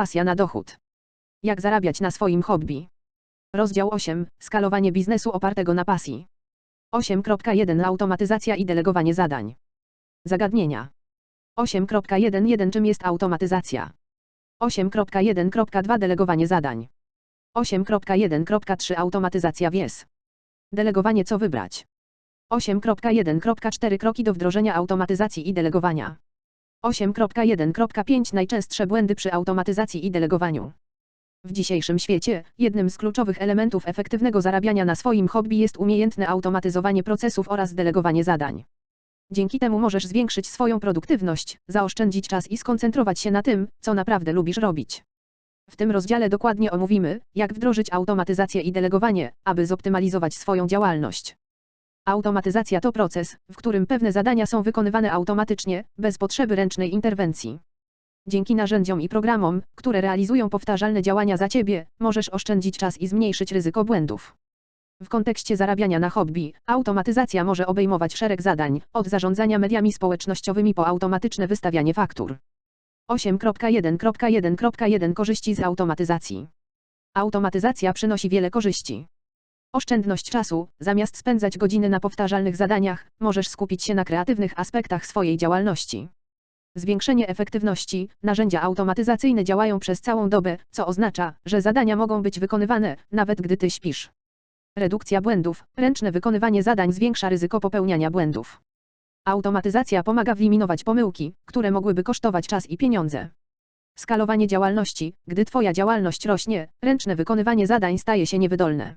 Pasja na dochód. Jak zarabiać na swoim hobby? Rozdział 8. Skalowanie biznesu opartego na pasji. 8.1 Automatyzacja i delegowanie zadań. Zagadnienia. 8.1.1 Czym jest automatyzacja? 8.1.2 Delegowanie zadań. 8.1.3 Automatyzacja wiez. Delegowanie co wybrać? 8.1.4 Kroki do wdrożenia automatyzacji i delegowania. 8.1.5 Najczęstsze błędy przy automatyzacji i delegowaniu. W dzisiejszym świecie, jednym z kluczowych elementów efektywnego zarabiania na swoim hobby jest umiejętne automatyzowanie procesów oraz delegowanie zadań. Dzięki temu możesz zwiększyć swoją produktywność, zaoszczędzić czas i skoncentrować się na tym, co naprawdę lubisz robić. W tym rozdziale dokładnie omówimy, jak wdrożyć automatyzację i delegowanie, aby zoptymalizować swoją działalność. Automatyzacja to proces, w którym pewne zadania są wykonywane automatycznie, bez potrzeby ręcznej interwencji. Dzięki narzędziom i programom, które realizują powtarzalne działania za Ciebie, możesz oszczędzić czas i zmniejszyć ryzyko błędów. W kontekście zarabiania na hobby, automatyzacja może obejmować szereg zadań, od zarządzania mediami społecznościowymi po automatyczne wystawianie faktur. 8.1.1.1 Korzyści z automatyzacji. Automatyzacja przynosi wiele korzyści. Oszczędność czasu, zamiast spędzać godziny na powtarzalnych zadaniach, możesz skupić się na kreatywnych aspektach swojej działalności. Zwiększenie efektywności, narzędzia automatyzacyjne działają przez całą dobę, co oznacza, że zadania mogą być wykonywane, nawet gdy ty śpisz. Redukcja błędów, ręczne wykonywanie zadań zwiększa ryzyko popełniania błędów. Automatyzacja pomaga wyeliminować pomyłki, które mogłyby kosztować czas i pieniądze. Skalowanie działalności, gdy Twoja działalność rośnie, ręczne wykonywanie zadań staje się niewydolne.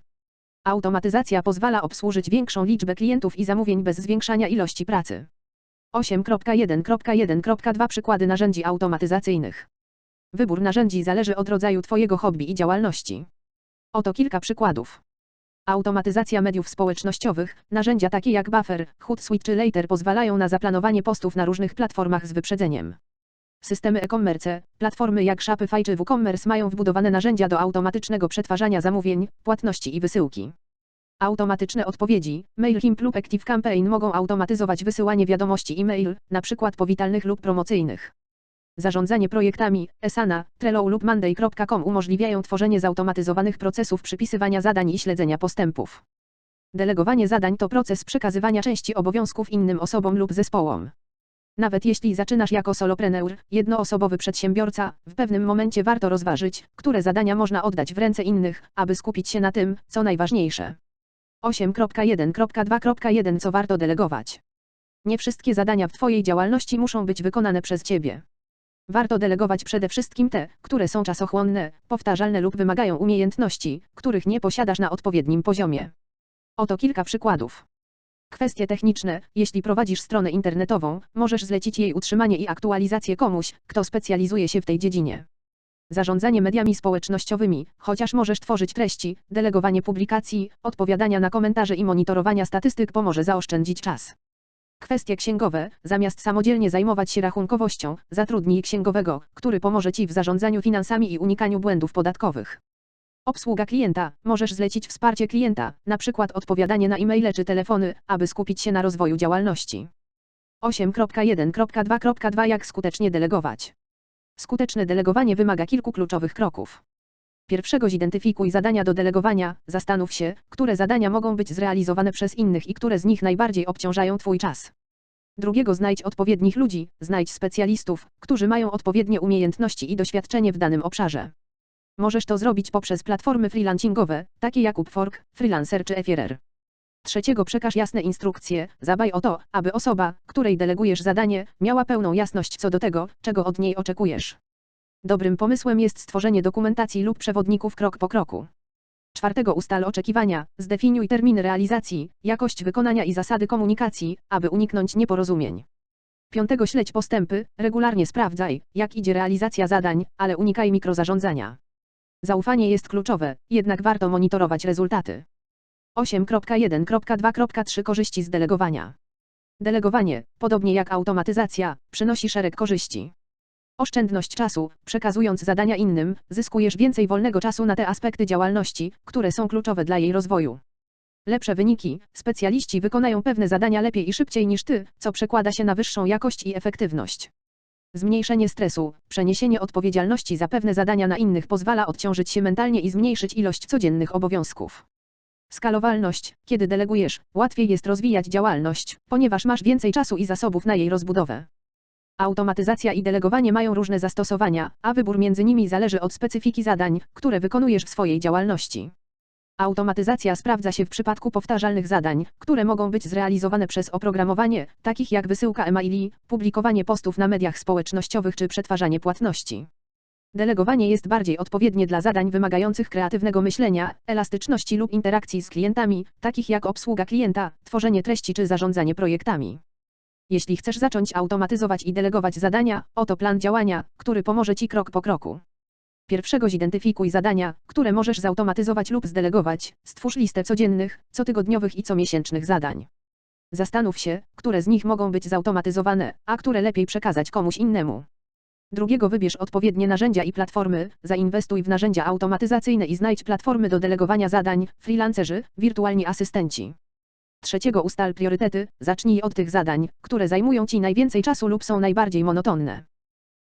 Automatyzacja pozwala obsłużyć większą liczbę klientów i zamówień bez zwiększania ilości pracy. 8.1.1.2 Przykłady narzędzi automatyzacyjnych. Wybór narzędzi zależy od rodzaju Twojego hobby i działalności. Oto kilka przykładów. Automatyzacja mediów społecznościowych, narzędzia takie jak Buffer, Hootsuite czy Later pozwalają na zaplanowanie postów na różnych platformach z wyprzedzeniem. Systemy e-commerce, platformy jak Shopify czy WooCommerce mają wbudowane narzędzia do automatycznego przetwarzania zamówień, płatności i wysyłki. Automatyczne odpowiedzi, MailChimp lub ActiveCampaign mogą automatyzować wysyłanie wiadomości e-mail, np. powitalnych lub promocyjnych. Zarządzanie projektami, Asana, Trello lub Monday.com umożliwiają tworzenie zautomatyzowanych procesów przypisywania zadań i śledzenia postępów. Delegowanie zadań to proces przekazywania części obowiązków innym osobom lub zespołom. Nawet jeśli zaczynasz jako solopreneur, jednoosobowy przedsiębiorca, w pewnym momencie warto rozważyć, które zadania można oddać w ręce innych, aby skupić się na tym, co najważniejsze. 8.1.2.1 Co warto delegować? Nie wszystkie zadania w Twojej działalności muszą być wykonane przez Ciebie. Warto delegować przede wszystkim te, które są czasochłonne, powtarzalne lub wymagają umiejętności, których nie posiadasz na odpowiednim poziomie. Oto kilka przykładów. Kwestie techniczne. Jeśli prowadzisz stronę internetową, możesz zlecić jej utrzymanie i aktualizację komuś, kto specjalizuje się w tej dziedzinie. Zarządzanie mediami społecznościowymi, chociaż możesz tworzyć treści, delegowanie publikacji, odpowiadania na komentarze i monitorowania statystyk pomoże zaoszczędzić czas. Kwestie księgowe, zamiast samodzielnie zajmować się rachunkowością, zatrudnij księgowego, który pomoże Ci w zarządzaniu finansami i unikaniu błędów podatkowych. Obsługa klienta. Możesz zlecić wsparcie klienta, np. odpowiadanie na e-maile czy telefony, aby skupić się na rozwoju działalności. 8.1.2.2 Jak skutecznie delegować? Skuteczne delegowanie wymaga kilku kluczowych kroków. Pierwszego zidentyfikuj zadania do delegowania, zastanów się, które zadania mogą być zrealizowane przez innych i które z nich najbardziej obciążają Twój czas. Drugiego znajdź odpowiednich ludzi, znajdź specjalistów, którzy mają odpowiednie umiejętności i doświadczenie w danym obszarze. Możesz to zrobić poprzez platformy freelancingowe, takie jak Upwork, Freelancer czy Efierer. Trzeciego przekaż jasne instrukcje, zadbaj o to, aby osoba, której delegujesz zadanie, miała pełną jasność co do tego, czego od niej oczekujesz. Dobrym pomysłem jest stworzenie dokumentacji lub przewodników krok po kroku. Czwartego ustal oczekiwania, zdefiniuj terminy realizacji, jakość wykonania i zasady komunikacji, aby uniknąć nieporozumień. Piątego śledź postępy, regularnie sprawdzaj, jak idzie realizacja zadań, ale unikaj mikrozarządzania. Zaufanie jest kluczowe, jednak warto monitorować rezultaty. 8.1.2.3 Korzyści z delegowania. Delegowanie, podobnie jak automatyzacja, przynosi szereg korzyści. Oszczędność czasu, przekazując zadania innym, zyskujesz więcej wolnego czasu na te aspekty działalności, które są kluczowe dla jej rozwoju. Lepsze wyniki, specjaliści wykonają pewne zadania lepiej i szybciej niż ty, co przekłada się na wyższą jakość i efektywność. Zmniejszenie stresu, przeniesienie odpowiedzialności za pewne zadania na innych pozwala odciążyć się mentalnie i zmniejszyć ilość codziennych obowiązków. Skalowalność. Kiedy delegujesz, łatwiej jest rozwijać działalność, ponieważ masz więcej czasu i zasobów na jej rozbudowę. Automatyzacja i delegowanie mają różne zastosowania, a wybór między nimi zależy od specyfiki zadań, które wykonujesz w swojej działalności. Automatyzacja sprawdza się w przypadku powtarzalnych zadań, które mogą być zrealizowane przez oprogramowanie, takich jak wysyłka e-maili, publikowanie postów na mediach społecznościowych czy przetwarzanie płatności. Delegowanie jest bardziej odpowiednie dla zadań wymagających kreatywnego myślenia, elastyczności lub interakcji z klientami, takich jak obsługa klienta, tworzenie treści czy zarządzanie projektami. Jeśli chcesz zacząć automatyzować i delegować zadania, oto plan działania, który pomoże Ci krok po kroku. Pierwszego zidentyfikuj zadania, które możesz zautomatyzować lub zdelegować. Stwórz listę codziennych, cotygodniowych i comiesięcznych zadań. Zastanów się, które z nich mogą być zautomatyzowane, a które lepiej przekazać komuś innemu. Drugiego wybierz odpowiednie narzędzia i platformy, zainwestuj w narzędzia automatyzacyjne i znajdź platformy do delegowania zadań, freelancerzy, wirtualni asystenci. Trzeciego ustal priorytety, zacznij od tych zadań, które zajmują Ci najwięcej czasu lub są najbardziej monotonne.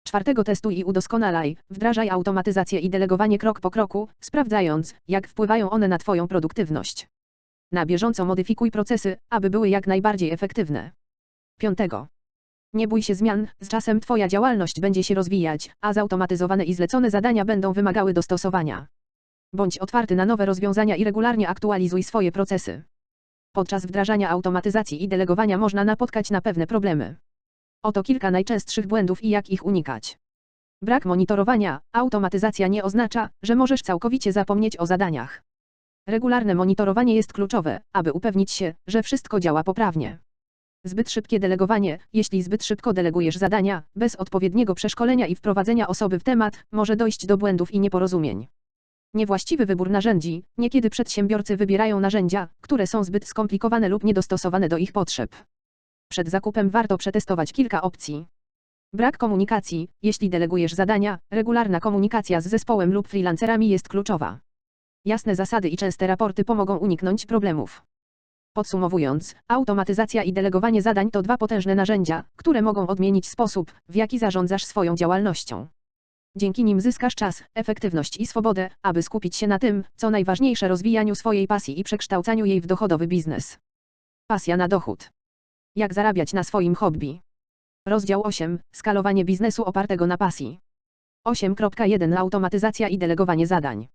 Czwartego testuj i udoskonalaj, wdrażaj automatyzację i delegowanie krok po kroku, sprawdzając, jak wpływają one na Twoją produktywność. Na bieżąco modyfikuj procesy, aby były jak najbardziej efektywne. Piątego. Nie bój się zmian, z czasem Twoja działalność będzie się rozwijać, a zautomatyzowane i zlecone zadania będą wymagały dostosowania. Bądź otwarty na nowe rozwiązania i regularnie aktualizuj swoje procesy. Podczas wdrażania automatyzacji i delegowania można napotkać na pewne problemy. Oto kilka najczęstszych błędów i jak ich unikać. Brak monitorowania. Automatyzacja nie oznacza, że możesz całkowicie zapomnieć o zadaniach. Regularne monitorowanie jest kluczowe, aby upewnić się, że wszystko działa poprawnie. Zbyt szybkie delegowanie, jeśli zbyt szybko delegujesz zadania, bez odpowiedniego przeszkolenia i wprowadzenia osoby w temat, może dojść do błędów i nieporozumień. Niewłaściwy wybór narzędzi. Niekiedy przedsiębiorcy wybierają narzędzia, które są zbyt skomplikowane lub niedostosowane do ich potrzeb. Przed zakupem warto przetestować kilka opcji. Brak komunikacji. Jeśli delegujesz zadania, regularna komunikacja z zespołem lub freelancerami jest kluczowa. Jasne zasady i częste raporty pomogą uniknąć problemów. Podsumowując, automatyzacja i delegowanie zadań to dwa potężne narzędzia, które mogą odmienić sposób, w jaki zarządzasz swoją działalnością. Dzięki nim zyskasz czas, efektywność i swobodę, aby skupić się na tym, co najważniejsze rozwijaniu swojej pasji i przekształcaniu jej w dochodowy biznes. Pasja na dochód. Jak zarabiać na swoim hobby? Rozdział 8. Skalowanie biznesu opartego na pasji. 8.1 Automatyzacja i delegowanie zadań.